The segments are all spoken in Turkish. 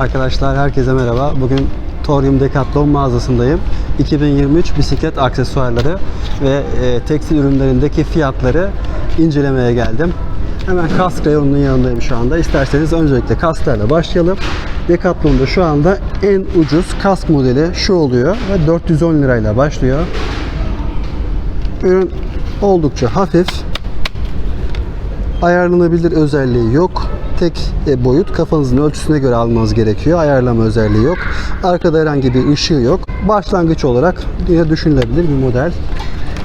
Arkadaşlar herkese merhaba. Bugün Torium Decathlon mağazasındayım. 2023 bisiklet aksesuarları ve e, tekstil ürünlerindeki fiyatları incelemeye geldim. Hemen kask reyonunun yanındayım şu anda. İsterseniz öncelikle kasklarla başlayalım. Decathlon'da şu anda en ucuz kask modeli şu oluyor ve 410 lirayla başlıyor. Ürün oldukça hafif. Ayarlanabilir özelliği yok. Tek e, boyut kafanızın ölçüsüne göre almanız gerekiyor. Ayarlama özelliği yok. Arkada herhangi bir ışığı yok. Başlangıç olarak yine düşünülebilir bir model.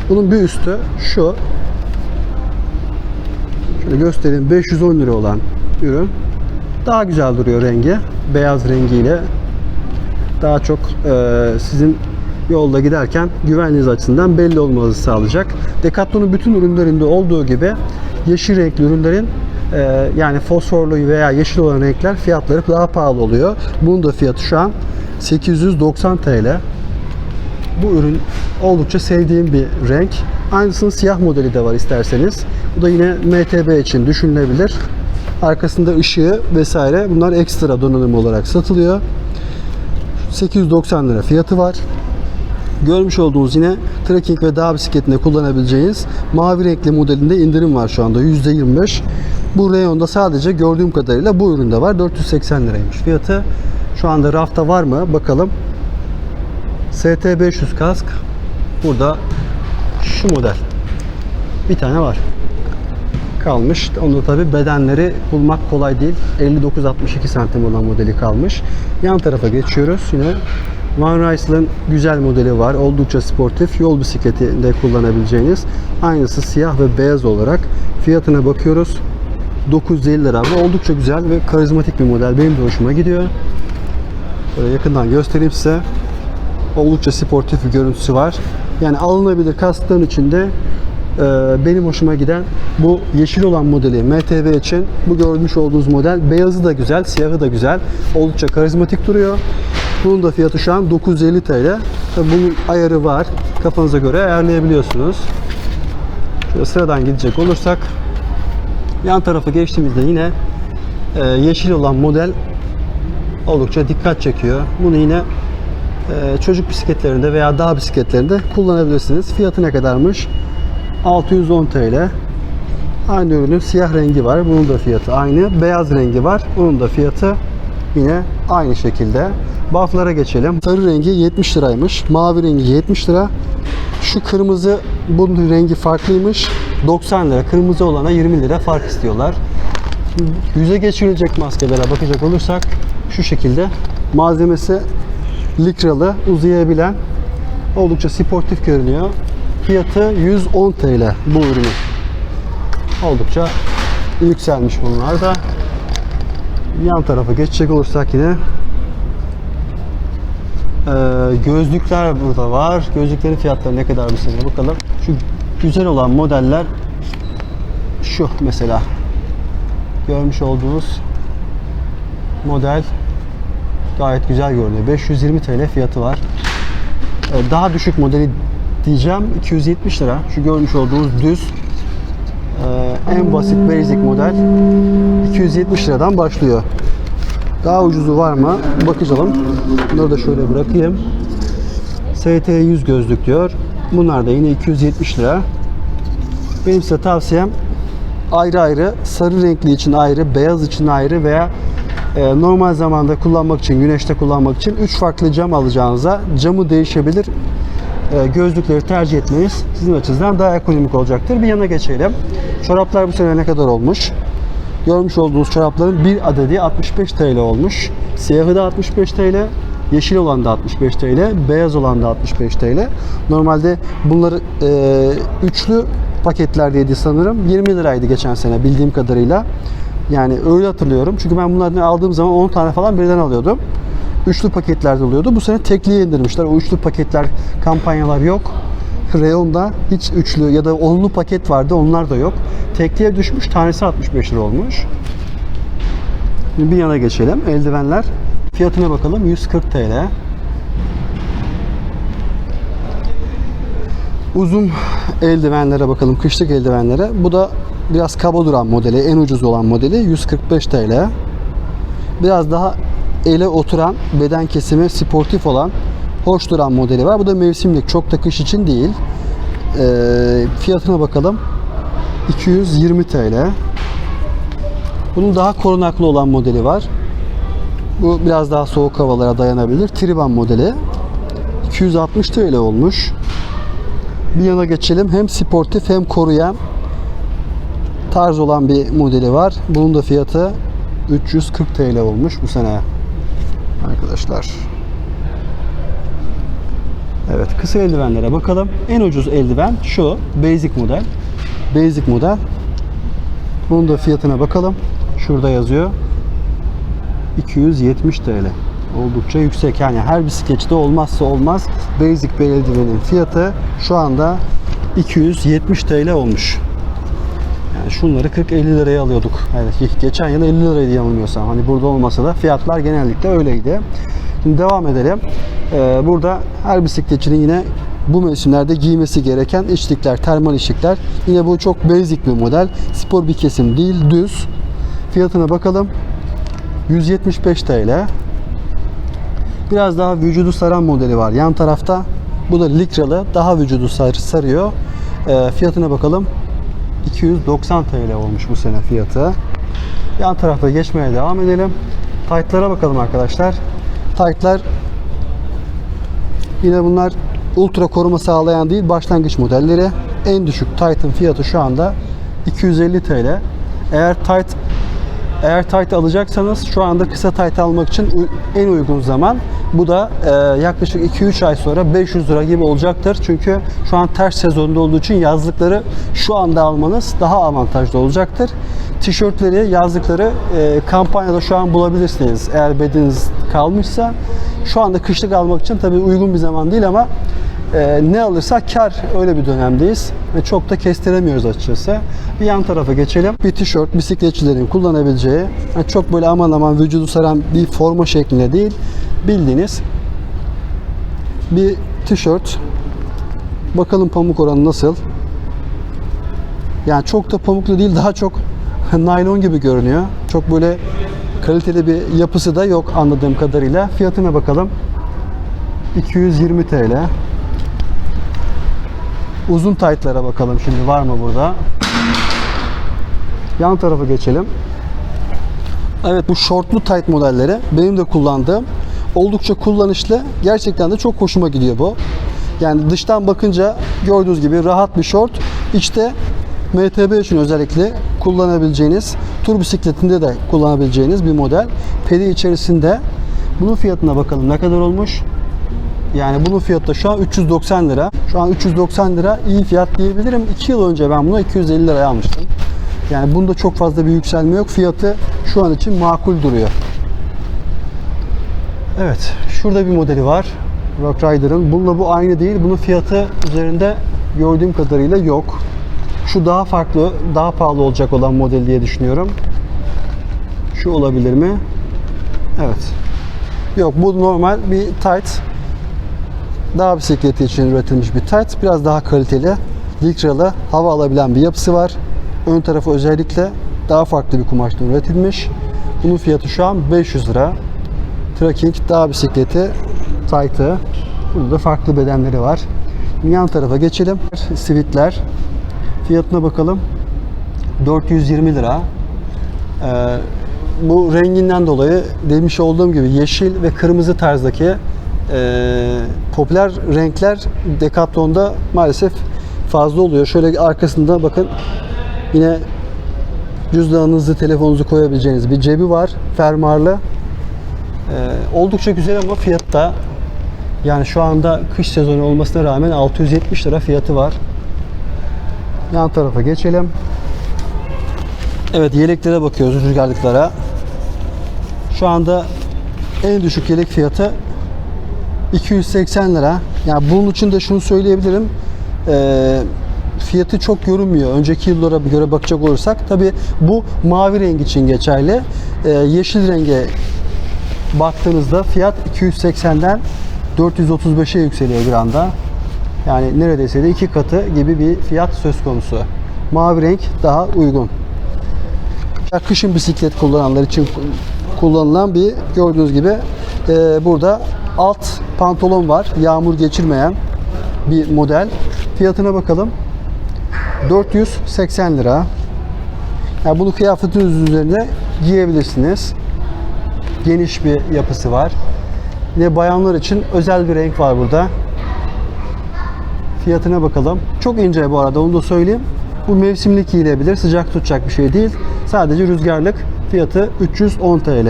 Bunun bir üstü şu. Şöyle göstereyim. 510 lira olan ürün. Daha güzel duruyor rengi. Beyaz rengiyle daha çok e, sizin yolda giderken güvenliğiniz açısından belli olmanızı sağlayacak. Decathlon'un bütün ürünlerinde olduğu gibi yeşil renkli ürünlerin e, yani fosforlu veya yeşil olan renkler fiyatları daha pahalı oluyor. Bunun da fiyatı şu an 890 TL. Bu ürün oldukça sevdiğim bir renk. Aynısının siyah modeli de var isterseniz. Bu da yine MTB için düşünülebilir. Arkasında ışığı vesaire bunlar ekstra donanım olarak satılıyor. 890 lira fiyatı var. Görmüş olduğunuz yine trekking ve dağ bisikletinde kullanabileceğiniz mavi renkli modelinde indirim var şu anda %25. Bu reyonda sadece gördüğüm kadarıyla bu üründe var. 480 liraymış fiyatı. Şu anda rafta var mı? Bakalım. ST500 kask. Burada şu model. Bir tane var. Kalmış. Onda tabi bedenleri bulmak kolay değil. 59-62 santim olan modeli kalmış. Yan tarafa geçiyoruz. Yine Van Ryssel'ın güzel modeli var. Oldukça sportif. Yol bisikletinde kullanabileceğiniz. Aynısı siyah ve beyaz olarak. Fiyatına bakıyoruz. 950 lira. Bu oldukça güzel ve karizmatik bir model. Benim de hoşuma gidiyor. Böyle yakından göstereyim size. Oldukça sportif bir görüntüsü var. Yani alınabilir kaskların içinde e, benim hoşuma giden bu yeşil olan modeli MTB için bu görmüş olduğunuz model beyazı da güzel, siyahı da güzel. Oldukça karizmatik duruyor. Bunun da fiyatı şu an 950 TL. Tabii bunun ayarı var. Kafanıza göre ayarlayabiliyorsunuz. Şöyle sıradan gidecek olursak yan tarafa geçtiğimizde yine e, yeşil olan model oldukça dikkat çekiyor. Bunu yine e, çocuk bisikletlerinde veya dağ bisikletlerinde kullanabilirsiniz. Fiyatı ne kadarmış? 610 TL. Aynı ürünün siyah rengi var. Bunun da fiyatı aynı. Beyaz rengi var. Bunun da fiyatı yine aynı şekilde. Buff'lara geçelim. Sarı rengi 70 liraymış. Mavi rengi 70 lira. Şu kırmızı bunun rengi farklıymış. 90 lira. Kırmızı olana 20 lira fark istiyorlar. Yüze geçirilecek maskelere bakacak olursak şu şekilde malzemesi likralı, uzayabilen oldukça sportif görünüyor. Fiyatı 110 TL bu ürünün. Oldukça yükselmiş bunlar da. Yan tarafa geçecek olursak yine gözlükler burada var. Gözlüklerin fiyatları ne kadar mesela bakalım. Şu güzel olan modeller şu mesela. Görmüş olduğunuz model gayet güzel görünüyor. 520 TL fiyatı var. Ee, daha düşük modeli diyeceğim 270 lira. Şu görmüş olduğunuz düz ee, en basit basic model 270 liradan başlıyor. Daha ucuzu var mı? Bakacağım. Bunları da şöyle bırakayım. ST 100 gözlük diyor. Bunlar da yine 270 lira. Benim size tavsiyem ayrı ayrı sarı renkli için ayrı, beyaz için ayrı veya e, normal zamanda kullanmak için, güneşte kullanmak için 3 farklı cam alacağınıza camı değişebilir. E, gözlükleri tercih etmeniz sizin açınızdan daha ekonomik olacaktır. Bir yana geçelim. Çoraplar bu sene ne kadar olmuş? Görmüş olduğunuz çorapların bir adedi 65 TL olmuş. Siyahı da 65 TL, yeşil olan da 65 TL, beyaz olan da 65 TL. Normalde bunları e, üçlü paketlerdeydi sanırım. 20 liraydı geçen sene bildiğim kadarıyla. Yani öyle hatırlıyorum. Çünkü ben bunlardan aldığım zaman 10 tane falan birden alıyordum. Üçlü paketlerde oluyordu. Bu sene tekliye indirmişler. O üçlü paketler kampanyalar yok. Reyon'da hiç üçlü ya da onlu paket vardı. Onlar da yok. Tekliğe düşmüş. Tanesi 65 lira olmuş. Şimdi bir yana geçelim. Eldivenler. Fiyatına bakalım. 140 TL. Uzun eldivenlere bakalım. Kışlık eldivenlere. Bu da biraz kaba duran modeli. En ucuz olan modeli. 145 TL. Biraz daha ele oturan beden kesimi sportif olan hoş duran modeli var. Bu da mevsimlik. Çok da kış için değil. Ee, fiyatına bakalım. 220 TL. Bunun daha korunaklı olan modeli var. Bu biraz daha soğuk havalara dayanabilir. Triban modeli. 260 TL olmuş. Bir yana geçelim. Hem sportif hem koruyan tarz olan bir modeli var. Bunun da fiyatı 340 TL olmuş bu sene. Arkadaşlar. Evet, kısa eldivenlere bakalım. En ucuz eldiven şu, basic model. Basic model. Bunun da fiyatına bakalım. Şurada yazıyor. 270 TL. Oldukça yüksek. Yani her bisikletçide olmazsa olmaz basic bir eldivenin fiyatı şu anda 270 TL olmuş. Yani şunları 40-50 liraya alıyorduk. Yani geçen yıl 50 liraydı yanılmıyorsam. Hani burada olmasa da fiyatlar genellikle öyleydi. Şimdi devam edelim. Ee, burada her bisikletçinin yine bu mevsimlerde giymesi gereken içlikler, termal içlikler. Yine bu çok basic bir model. Spor bir kesim değil, düz. Fiyatına bakalım. 175 TL. Biraz daha vücudu saran modeli var yan tarafta. Bu da likralı. Daha vücudu sar, sarıyor. Ee, fiyatına bakalım. 290 TL olmuş bu sene fiyatı. Yan tarafa geçmeye devam edelim. Taytlara bakalım arkadaşlar. Taytlar yine bunlar ultra koruma sağlayan değil başlangıç modelleri. En düşük Titan fiyatı şu anda 250 TL. Eğer tight eğer tight alacaksanız şu anda kısa tight almak için en uygun zaman. Bu da e, yaklaşık 2-3 ay sonra 500 lira gibi olacaktır. Çünkü şu an ters sezonda olduğu için yazlıkları şu anda almanız daha avantajlı olacaktır. Tişörtleri, yazlıkları e, kampanyada şu an bulabilirsiniz. Eğer bedeniz kalmışsa şu anda kışlık almak için tabii uygun bir zaman değil ama e, ne alırsak kar öyle bir dönemdeyiz ve çok da kestiremiyoruz açıkçası. Bir yan tarafa geçelim. Bir tişört bisikletçilerin kullanabileceği yani çok böyle aman aman vücudu saran bir forma şeklinde değil bildiğiniz bir tişört. Bakalım pamuk oranı nasıl? Yani çok da pamuklu değil daha çok naylon gibi görünüyor. Çok böyle kaliteli bir yapısı da yok anladığım kadarıyla. Fiyatına bakalım. 220 TL. Uzun taytlara bakalım şimdi var mı burada? Yan tarafa geçelim. Evet bu shortlu tight modelleri benim de kullandığım oldukça kullanışlı. Gerçekten de çok hoşuma gidiyor bu. Yani dıştan bakınca gördüğünüz gibi rahat bir short. İçte MTB için özellikle kullanabileceğiniz, tur bisikletinde de kullanabileceğiniz bir model. Pedi içerisinde. Bunun fiyatına bakalım ne kadar olmuş. Yani bunun fiyatı da şu an 390 lira. Şu an 390 lira iyi fiyat diyebilirim. 2 yıl önce ben bunu 250 liraya almıştım. Yani bunda çok fazla bir yükselme yok. Fiyatı şu an için makul duruyor. Evet, şurada bir modeli var. Rock Rider'ın. Bununla bu aynı değil. Bunun fiyatı üzerinde gördüğüm kadarıyla yok. Şu daha farklı, daha pahalı olacak olan model diye düşünüyorum. Şu olabilir mi? Evet. Yok bu normal bir tight. Dağ bisikleti için üretilmiş bir tight. Biraz daha kaliteli. Likralı, hava alabilen bir yapısı var. Ön tarafı özellikle daha farklı bir kumaştan üretilmiş. Bunun fiyatı şu an 500 lira. Trekking dağ bisikleti tight'ı. Burada farklı bedenleri var. Yan tarafa geçelim. Sivitler. Fiyatına bakalım. 420 lira. Ee, bu renginden dolayı demiş olduğum gibi yeşil ve kırmızı tarzdaki e, popüler renkler Decathlon'da maalesef fazla oluyor. Şöyle arkasında bakın yine cüzdanınızı, telefonunuzu koyabileceğiniz bir cebi var. Fermuarlı. Ee, oldukça güzel ama fiyatta yani şu anda kış sezonu olmasına rağmen 670 lira fiyatı var. Yan tarafa geçelim. Evet yeleklere bakıyoruz rüzgarlıklara. Şu anda en düşük yelek fiyatı 280 lira. Yani bunun için de şunu söyleyebilirim. Ee, fiyatı çok görünmüyor. Önceki yıllara göre bakacak olursak. Tabi bu mavi renk için geçerli. Ee, yeşil renge baktığınızda fiyat 280'den 435'e yükseliyor bir anda. Yani neredeyse de iki katı gibi bir fiyat söz konusu. Mavi renk daha uygun. Kışın bisiklet kullananlar için kullanılan bir gördüğünüz gibi e, burada alt pantolon var. Yağmur geçirmeyen bir model. Fiyatına bakalım. 480 lira. Yani bunu kıyafetiniz üzerine giyebilirsiniz. Geniş bir yapısı var. Yine bayanlar için özel bir renk var burada. Fiyatına bakalım. Çok ince bu arada onu da söyleyeyim. Bu mevsimlik giyilebilir. Sıcak tutacak bir şey değil. Sadece rüzgarlık. Fiyatı 310 TL.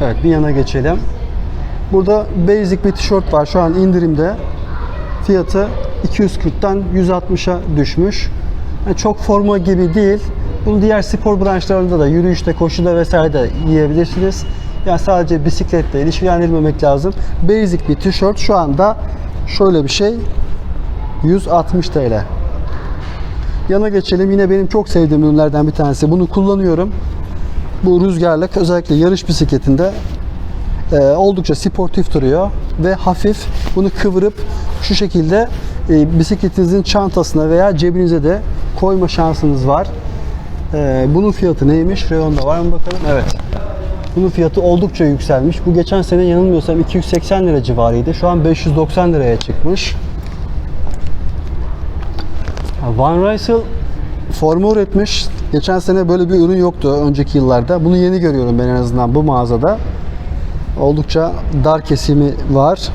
Evet bir yana geçelim. Burada basic bir tişört var. Şu an indirimde. Fiyatı 240'tan 160'a düşmüş. Yani çok forma gibi değil. Bunu diğer spor branşlarında da yürüyüşte, koşuda vesaire de giyebilirsiniz. Yani sadece bisikletle ilişkilendirmemek lazım. Basic bir tişört şu anda şöyle bir şey 160 TL. Yana geçelim. Yine benim çok sevdiğim ürünlerden bir tanesi. Bunu kullanıyorum. Bu rüzgarlık özellikle yarış bisikletinde e, oldukça sportif duruyor ve hafif. Bunu kıvırıp şu şekilde e, bisikletinizin çantasına veya cebinize de koyma şansınız var. E, bunun fiyatı neymiş? Reyon'da var mı bakalım? Evet. Bunun fiyatı oldukça yükselmiş. Bu geçen sene yanılmıyorsam 280 lira civarıydı. Şu an 590 liraya çıkmış. Van Rysel forma üretmiş. Geçen sene böyle bir ürün yoktu önceki yıllarda. Bunu yeni görüyorum ben en azından bu mağazada. Oldukça dar kesimi var.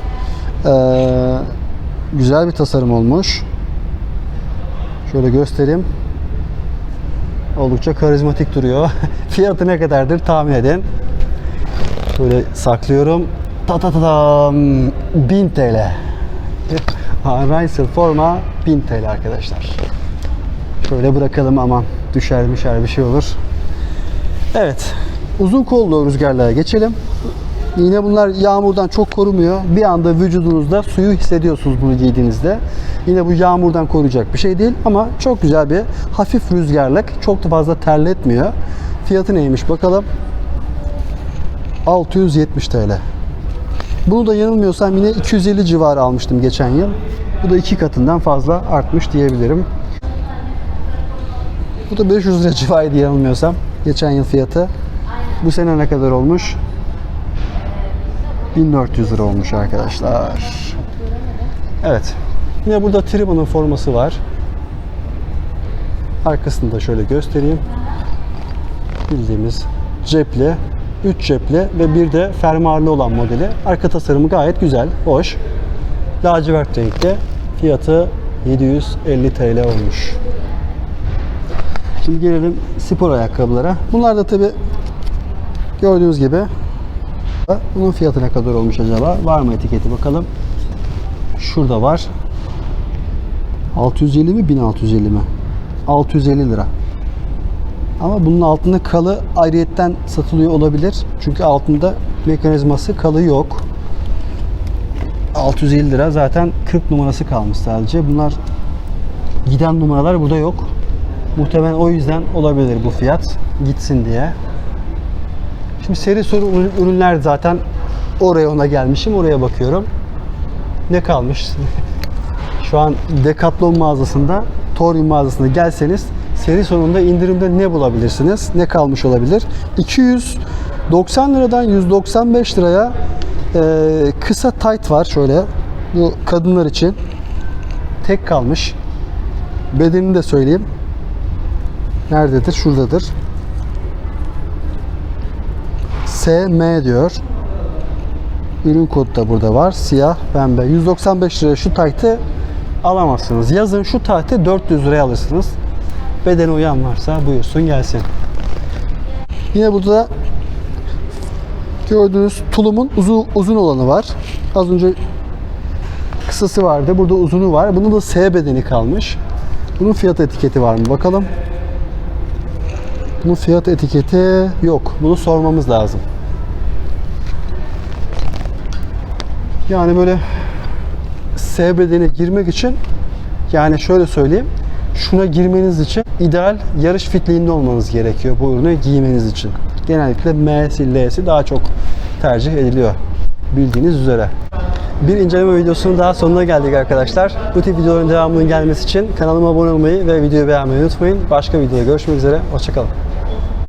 Ee, güzel bir tasarım olmuş. Şöyle göstereyim. Oldukça karizmatik duruyor. Fiyatı ne kadardır tahmin edin. Şöyle saklıyorum. Ta ta ta tam 1000 TL. Rysel forma 1000 TL arkadaşlar. Şöyle bırakalım aman düşer düşer bir şey olur. Evet. Uzun kollu rüzgarlara geçelim. Yine bunlar yağmurdan çok korumuyor. Bir anda vücudunuzda suyu hissediyorsunuz bunu giydiğinizde. Yine bu yağmurdan koruyacak bir şey değil ama çok güzel bir hafif rüzgarlık. Çok da fazla terletmiyor. Fiyatı neymiş bakalım. 670 TL. Bunu da yanılmıyorsam yine 250 civarı almıştım geçen yıl. Bu da iki katından fazla artmış diyebilirim. Bu da 500 lira civarıydı yanılmıyorsam. Geçen yıl fiyatı. Bu sene ne kadar olmuş? 1400 lira olmuş arkadaşlar. Evet. Yine burada Tribun'un forması var. Arkasını da şöyle göstereyim. Bildiğimiz cepli, 3 cepli ve bir de fermuarlı olan modeli. Arka tasarımı gayet güzel, hoş. Lacivert renkte. Fiyatı 750 TL olmuş. Şimdi gelelim spor ayakkabılara. Bunlar da tabi gördüğünüz gibi bunun fiyatı ne kadar olmuş acaba? Var mı etiketi bakalım. Şurada var. 650 mi 1650 mi? 650 lira. Ama bunun altında kalı ayrıyetten satılıyor olabilir. Çünkü altında mekanizması kalı yok. 650 lira zaten 40 numarası kalmış sadece. Bunlar giden numaralar burada yok. Muhtemelen o yüzden olabilir bu fiyat gitsin diye. Şimdi seri soru ürünler zaten oraya ona gelmişim. Oraya bakıyorum. Ne kalmış? Şu an Decathlon mağazasında, Torium mağazasına gelseniz seri sonunda indirimde ne bulabilirsiniz? Ne kalmış olabilir? 290 liradan 195 liraya e, kısa tight var şöyle. Bu kadınlar için. Tek kalmış. Bedenini de söyleyeyim. Nerededir? Şuradadır. SM diyor. Ürün kodu da burada var. Siyah, pembe. 195 liraya şu taytı alamazsınız. Yazın şu taytı 400 liraya alırsınız. Bedene uyan varsa buyursun gelsin. Yine burada gördüğünüz tulumun uzun, uzun olanı var. Az önce kısası vardı. Burada uzunu var. Bunun da S bedeni kalmış. Bunun fiyat etiketi var mı? Bakalım. Bunun fiyat etiketi yok. Bunu sormamız lazım. Yani böyle S bedeni girmek için yani şöyle söyleyeyim. Şuna girmeniz için ideal yarış fitliğinde olmanız gerekiyor bu ürünü giymeniz için. Genellikle M'si, L'si daha çok tercih ediliyor. Bildiğiniz üzere. Bir inceleme videosunun daha sonuna geldik arkadaşlar. Bu tip videoların devamının gelmesi için kanalıma abone olmayı ve videoyu beğenmeyi unutmayın. Başka videoda görüşmek üzere. Hoşçakalın.